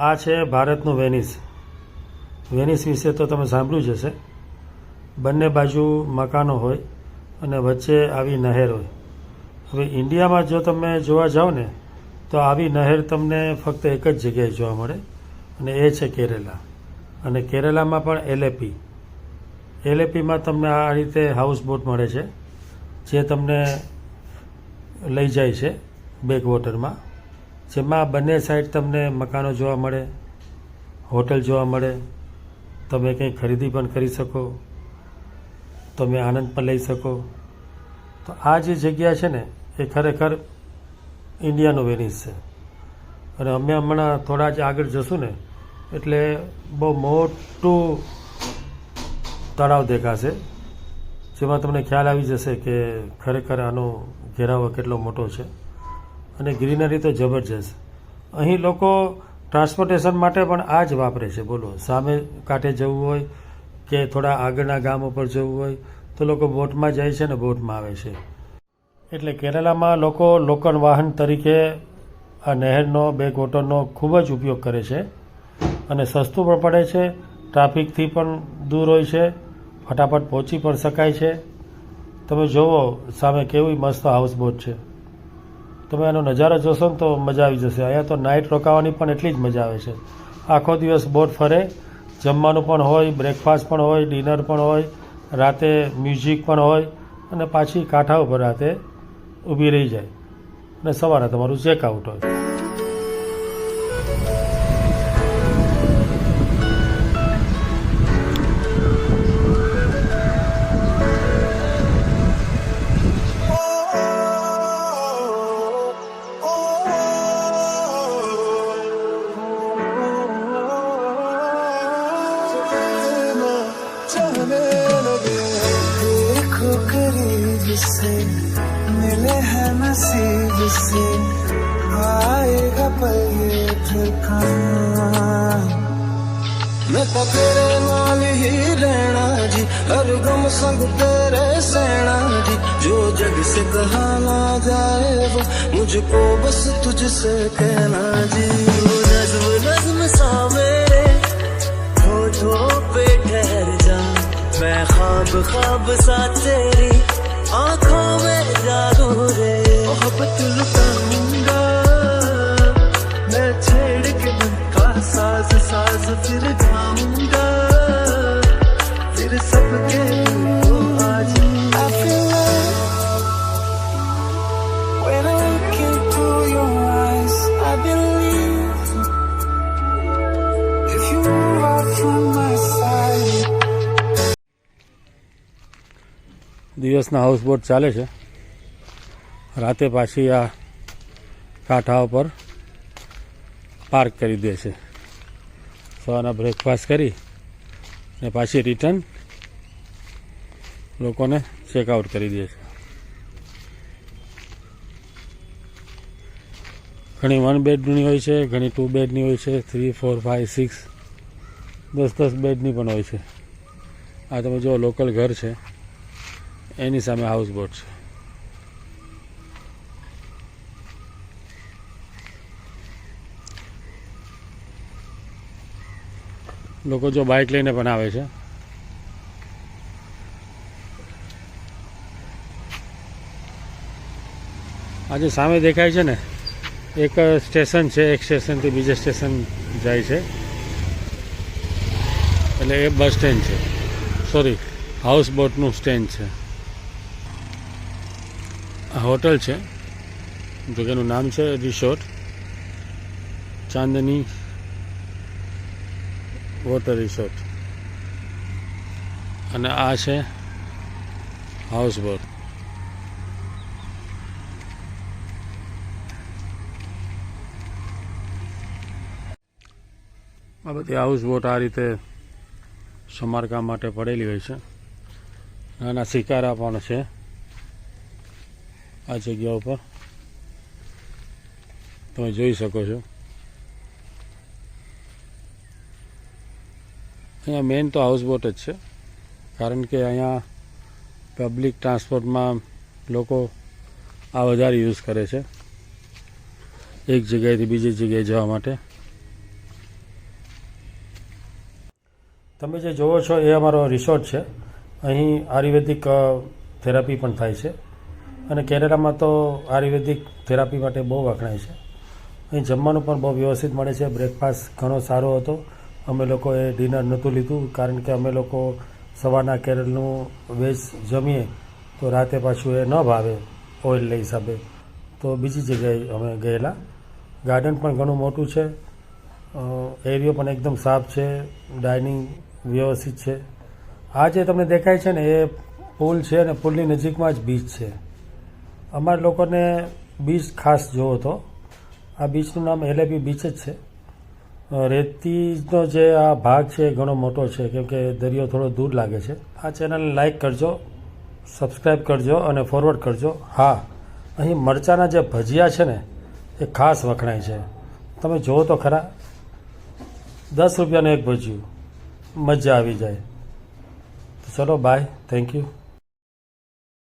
આ છે ભારતનું વેનિસ. વેનિસ વિશે તો તમે સાંભળ્યું જ હશે. બંને બાજુ મકાનો હોય અને વચ્ચે આવી નહેર હોય. હવે ઇન્ડિયામાં જો તમે જોવા જાઓ ને, તો આવી નહેર તમને ફક્ત એક જ જગ્યાએ જોવા મળે અને એ છે કેરેલા. અને કેરેલામાં પણ એલએપી. એલએપીમાં તમને આ રીતે હાઉસ બોટ મળે છે, જે તમને લઈ જાય છે બેક વોટરમાં જેમાં બંને સાઈડ તમને મકાનો જોવા મળે, હોટલ જોવા મળે. તમે કંઈ ખરીદી પણ કરી શકો, તમે આનંદ પણ લઈ શકો. તો આ જે જગ્યા છે ને, એ ખરેખર ઇન્ડિયાનું વેનિસ છે. અને અમે હમણાં થોડા જ આગળ જશું ને, એટલે બહુ મોટું તળાવ દેખાશે, જેમાં તમને ખ્યાલ આવી જશે કે ખરેખર આનો ઘેરાવો કેટલો મોટો છે. અને ગ્રીનરી તો જબરજસ્ત. અહીં લોકો ટ્રાન્સપોર્ટેશન માટે પણ આ જ વાપરે છે. બોલો, સામે કાંઠે જવું હોય કે થોડા આગળના ગામ ઉપર જવું હોય તો લોકો બોટમાં જાય છે ને બોટમાં આવે છે. એટલે કેરલામાં લોકો લોકલ વાહન તરીકે આ નહેરનો, બે વોટરનો ખૂબ જ ઉપયોગ કરે છે અને સસ્તું પણ પડે છે, ટ્રાફિકથી પણ દૂર હોય છે, ફટાફટ પહોંચી પણ શકાય છે. તમે જુઓ, સામે કેવી મસ્ત હાઉસબોટ છે. તમે આનો નજારો જોશો ને તો મજા આવી જશે. અહીંયા તો નાઇટ રોકાવાની પણ એટલી જ મજા આવે છે. આખો દિવસ બોટ ફરે, જમવાનું પણ હોય બ્રેકફાસ્ટ પણ હોય ડિનર પણ હોય, રાતે મ્યુઝિક પણ હોય અને પાછી કાંઠા ઉપર રાતે ઊભી રહી જાય. અને સવારે તમારું ચેકઆઉટ હોય. हैं नसीब से आएगा पल ये मैं तो तेरे नाल ही रहना जी, हर गम संग तेरे सहना जी। जो जग से कहा ना जाए वो मुझको बस तुझसे कहना जी। नज्म नज्म सा मेरे होठों पे ठहर जा। मैं ख्वाब ख्वाब सा तेरी आँखों में जादू रे। मोहब्बत लुटाऊंगा मैं छेड़ के मन का साज साज फिर गाऊंगा फिर सबके दिल को आज I feel like when I look into your eyes I believe if you move out from my side દિવસના હાઉસ બોટ ચાલે છે રાતે પાછી આ કાંઠા ઉપર પાર્ક કરી દે છે. સવારના બ્રેકફાસ્ટ કરી ને પાછી રિટર્ન લોકોને ચેકઆઉટ કરી દે છે. ઘણી વન બેડની હોય છે, ઘણી ટુ બેડની હોય છે થ્રી ફોર ફાઇવ સિક્સ દસ દસ બેડની પણ હોય છે. આ તમે જો લોકલ ઘર છે. એની સામે હાઉસ બોટ છે. લોકો જો બાઇક લઈને પણ આવે છે. આજે સામે દેખાય છે ને, એક સ્ટેશન છે, એક સ્ટેશનથી બીજે સ્ટેશન જાય છે. એટલે એ બસ સ્ટેન્ડ છે. સોરી હાઉસ બોટનું સ્ટેન્ડ છે. આ હોટલ છે જો કે એનું નામ છે રિસોર્ટ ચાંદની વોટર રિસોર્ટ અને આ છે હાઉસ બોટ આ બધી હાઉસ બોટ આ રીતે સમારકામ માટે પડેલી હોય છે. નાના શિકારા પણ છે આ જગ્યા ઉપર. તમે જોઈ શકો છો. અહીંયા મેઇન તો હાઉસ બોટ જ છે. કારણ કે અહીંયા પબ્લિક ટ્રાન્સપોર્ટમાં લોકો આ વધારે યુઝ કરે છે. એક જગ્યાએથી બીજી જગ્યાએ જવા માટે. તમે જે જુઓ છો એ અમારો રિસોર્ટ છે. અહીં આયુર્વેદિક થેરાપી પણ થાય છે. અને કેનેડામાં તો આયુર્વેદિક થેરાપી માટે બહુ વખણાય છે. અહીં જમવાનું પણ બહુ વ્યવસ્થિત મળે છે. બ્રેકફાસ્ટ ઘણો સારો હતો. અમે લોકોએ ડિનર નહોતું લીધું, કારણ કે અમે લોકો સવારના કેરળનું વેજ જમીએ તો રાતે પાછું એ ન ભાવે ઓઇલના હિસાબે. તો બીજી જગ્યાએ અમે ગયેલા. ગાર્ડન પણ ઘણું મોટું છે. એરિયો પણ એકદમ સાફ છે. ડાઇનિંગ વ્યવસ્થિત છે. આ જે તમને દેખાય છે ને, એ પુલ છે અને પુલની નજીકમાં જ બીચ છે. અમારા લોકોને બીચ ખાસ જોવો હતો આ બીચનું નામ એલેબી બીચ જ છે. રેતીનો જે આ ભાગ છે એ ઘણો મોટો છે, કેમ કે દરિયો થોડો દૂર લાગે છે. આ ચેનલને લાઇક કરજો સબસ્ક્રાઈબ કરજો અને ફોરવર્ડ કરજો. હા, અહીં મરચાના જે ભજીયા છે ને, એ ખાસ વખણાય છે. તમે જુઓ તો ખરા, દસ રૂપિયાનું એક ભજીયું, મજા આવી જાય. ચલો બાય થેન્ક યુ